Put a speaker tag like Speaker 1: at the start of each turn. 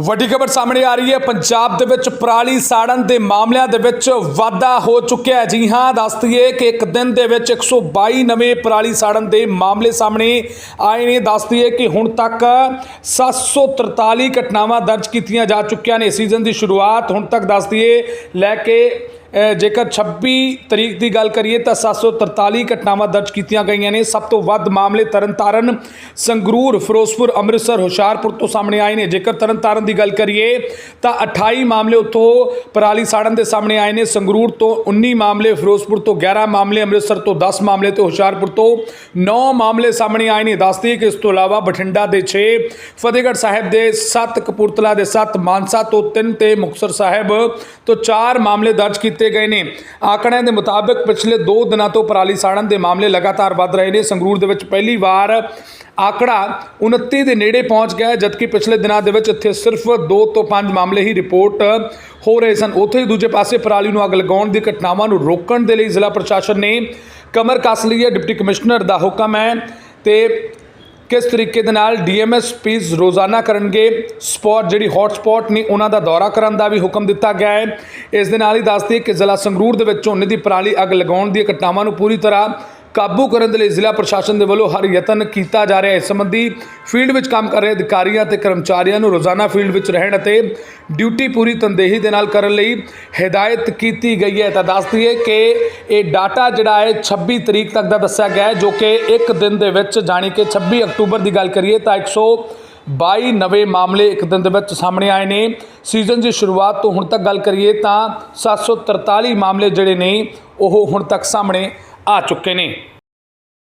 Speaker 1: ਵੱਡੀ ਖਬਰ ਸਾਹਮਣੇ ਆ ਰਹੀ ਹੈ। ਪੰਜਾਬ ਦੇ ਵਿੱਚ ਪਰਾਲੀ ਸਾੜਨ ਦੇ ਮਾਮਲਿਆਂ ਦੇ ਵਿੱਚ ਵਾਧਾ ਹੋ ਚੁੱਕਿਆ ਹੈ। ਜੀ ਹਾਂ, ਦੱਸ ਦਈਏ ਕਿ ਇੱਕ ਦਿਨ ਦੇ ਵਿੱਚ 122 ਨਵੇਂ ਪਰਾਲੀ ਸਾੜਨ ਦੇ ਮਾਮਲੇ ਸਾਹਮਣੇ ਆਏ ਨੇ। ਦੱਸ ਦਈਏ ਕਿ ਹੁਣ ਤੱਕ 743 ਘਟਨਾਵਾਂ ਦਰਜ ਕੀਤੀਆਂ ਜਾ ਚੁੱਕੀਆਂ ਨੇ। ਸੀਜ਼ਨ ਦੀ ਸ਼ੁਰੂਆਤ ਹੁਣ ਤੱਕ, ਦੱਸ ਦਈਏ, ਲੈ ਕੇ ਜੇਕਰ 26 ਤਰੀਕ ਦੀ ਗੱਲ ਕਰੀਏ ਤਾਂ 743 ਘਟਨਾਵਾਂ ਦਰਜ ਕੀਤੀਆਂ ਗਈਆਂ ਨੇ। ਸਭ ਤੋਂ ਵੱਧ ਮਾਮਲੇ ਤਰਨਤਾਰਨ, ਸੰਗਰੂਰ, ਫਿਰੋਜ਼ਪੁਰ, ਅੰਮ੍ਰਿਤਸਰ, ਹੁਸ਼ਿਆਰਪੁਰ ਤੋਂ ਸਾਹਮਣੇ ਆਏ ਨੇ। ਜੇਕਰ ਤਰਨਤਾਰਨ ਦੀ ਗੱਲ ਕਰੀਏ ਤਾਂ 28 ਮਾਮਲੇ ਉੱਥੋਂ ਪਰਾਲੀ ਸਾੜਨ ਦੇ ਸਾਹਮਣੇ ਆਏ ਨੇ। ਸੰਗਰੂਰ ਤੋਂ 19 ਮਾਮਲੇ, ਫਿਰੋਜ਼ਪੁਰ ਤੋਂ 11 ਮਾਮਲੇ, ਅੰਮ੍ਰਿਤਸਰ ਤੋਂ 10 ਮਾਮਲੇ ਤੇ ਹੁਸ਼ਿਆਰਪੁਰ ਤੋਂ 9 ਮਾਮਲੇ ਸਾਹਮਣੇ ਆਏ ਨੇ। ਦੱਸਦੀ ਕਿ ਇਸ ਤੋਂ ਇਲਾਵਾ ਬਠਿੰਡਾ ਦੇ 6 ਫਤਿਹਗੜ੍ਹ ਸਾਹਿਬ ਦੇ 7 ਕਪੂਰਥਲਾ ਦੇ 7 ਮਾਨਸਾ ਤੋਂ 3 ਤੇ ਮੁਕਤਸਰ ਸਾਹਿਬ ਤੋਂ 4 ਮਾਮਲੇ ਦਰਜ ਕੀਤੇ ਦਿੱਤੇ ਗਏ ਨੇ। ਆંકੜਿਆਂ ਦੇ ਮੁਤਾਬਕ ਪਿਛਲੇ 2 ਦਿਨਾਂ ਤੋਂ ਪਰਾਲੀ ਸਾੜਨ ਦੇ ਮਾਮਲੇ ਲਗਾਤਾਰ ਵੱਧ ਰਹੇ ਨੇ। ਸੰਗਰੂਰ ਦੇ ਵਿੱਚ ਪਹਿਲੀ ਵਾਰ ਆંકੜਾ 29 ਦੇ ਨੇੜੇ ਪਹੁੰਚ ਗਿਆ ਜਦਕਿ ਪਿਛਲੇ ਦਿਨਾਂ ਦੇ ਵਿੱਚ ਇੱਥੇ ਸਿਰਫ 2 ਤੋਂ 5 ਮਾਮਲੇ ਹੀ ਰਿਪੋਰਟ ਹੋ ਰਹੇ ਸਨ। ਉੱਥੇ ਹੀ ਦੂਜੇ ਪਾਸੇ ਪਰਾਲੀ ਨੂੰ ਅੱਗ ਲਗਾਉਣ ਦੀ ਘਟਨਾਵਾਂ ਨੂੰ ਰੋਕਣ ਦੇ ਲਈ ਜ਼ਿਲ੍ਹਾ ਪ੍ਰਸ਼ਾਸਨ ਨੇ ਕਮਰ ਕੱਸ ਲਈ ਹੈ। ਡਿਪਟੀ ਕਮਿਸ਼ਨਰ ਦਾ ਹੁਕਮ ਹੈ ਤੇ ਕਿਸ ਤਰੀਕੇ ਦੇ ਨਾਲ ਡੀਐਮਐਸਪੀਜ਼ ਰੋਜ਼ਾਨਾ ਕਰਨਗੇ? ਸਪੌਟ ਜਿਹੜੀ ਹੌਟ ਸਪੌਟ ਨੇ, ਉਹਨਾਂ ਦਾ ਦੌਰਾ ਕਰਨ ਦਾ ਵੀ ਹੁਕਮ ਦਿੱਤਾ ਗਿਆ ਹੈ। ਇਸ ਦੇ ਨਾਲ ਹੀ ਦੱਸਦੀ ਕਿ ਜ਼ਿਲ੍ਹਾ ਸੰਗਰੂਰ ਦੇ ਵਿੱਚ ਝੋਨੇ ਦੀ ਪਰਾਲੀ ਅੱਗ ਲਗਾਉਣ ਦੀਆਂ ਘਟਨਾਵਾਂ ਨੂੰ ਪੂਰੀ ਤਰ੍ਹਾਂ ਕਾਬੂ ਕਰਨ ਦੇ ਲਈ ਜ਼ਿਲ੍ਹਾ ਪ੍ਰਸ਼ਾਸਨ ਦੇ ਵੱਲੋਂ ਹਰ ਯਤਨ ਕੀਤਾ ਜਾ ਰਿਹਾ ਹੈ। ਇਸ ਸੰਬੰਧੀ ਫੀਲਡ ਵਿੱਚ ਕੰਮ ਕਰ ਰਹੇ ਅਧਿਕਾਰੀਆਂ ਤੇ ਕਰਮਚਾਰੀਆਂ ਨੂੰ ਰੋਜ਼ਾਨਾ ਫੀਲਡ ਵਿੱਚ ਰਹਿਣ ਅਤੇ ਡਿਊਟੀ ਪੂਰੀ ਤਨਦੇਹੀ ਦੇ ਨਾਲ ਕਰਨ ਲਈ ਹਦਾਇਤ ਕੀਤੀ ਗਈ ਹੈ। ਤਾਂ ਦੱਸ ਦਈਏ ਕਿ ਇਹ ਡਾਟਾ ਜਿਹੜਾ ਹੈ 26 ਤਰੀਕ ਤੱਕ ਦਾ ਦੱਸਿਆ ਗਿਆ ਹੈ, ਜੋ ਕਿ ਇੱਕ ਦਿਨ ਦੇ ਵਿੱਚ ਜਾਣੀ ਕਿ 26 ਅਕਤੂਬਰ ਦੀ ਗੱਲ ਕਰੀਏ ਤਾਂ 122 ਨਵੇਂ ਮਾਮਲੇ ਇੱਕ ਦਿਨ ਦੇ ਵਿੱਚ ਸਾਹਮਣੇ ਆਏ ਨੇ। ਸੀਜ਼ਨ ਦੀ ਸ਼ੁਰੂਆਤ ਤੋਂ ਹੁਣ ਤੱਕ ਗੱਲ ਕਰੀਏ ਤਾਂ 743 ਮਾਮਲੇ ਜਿਹੜੇ ਨੇ ਉਹ ਹੁਣ ਤੱਕ ਸਾਹਮਣੇ ਆ ਚੁੱਕੇ ਨੇ।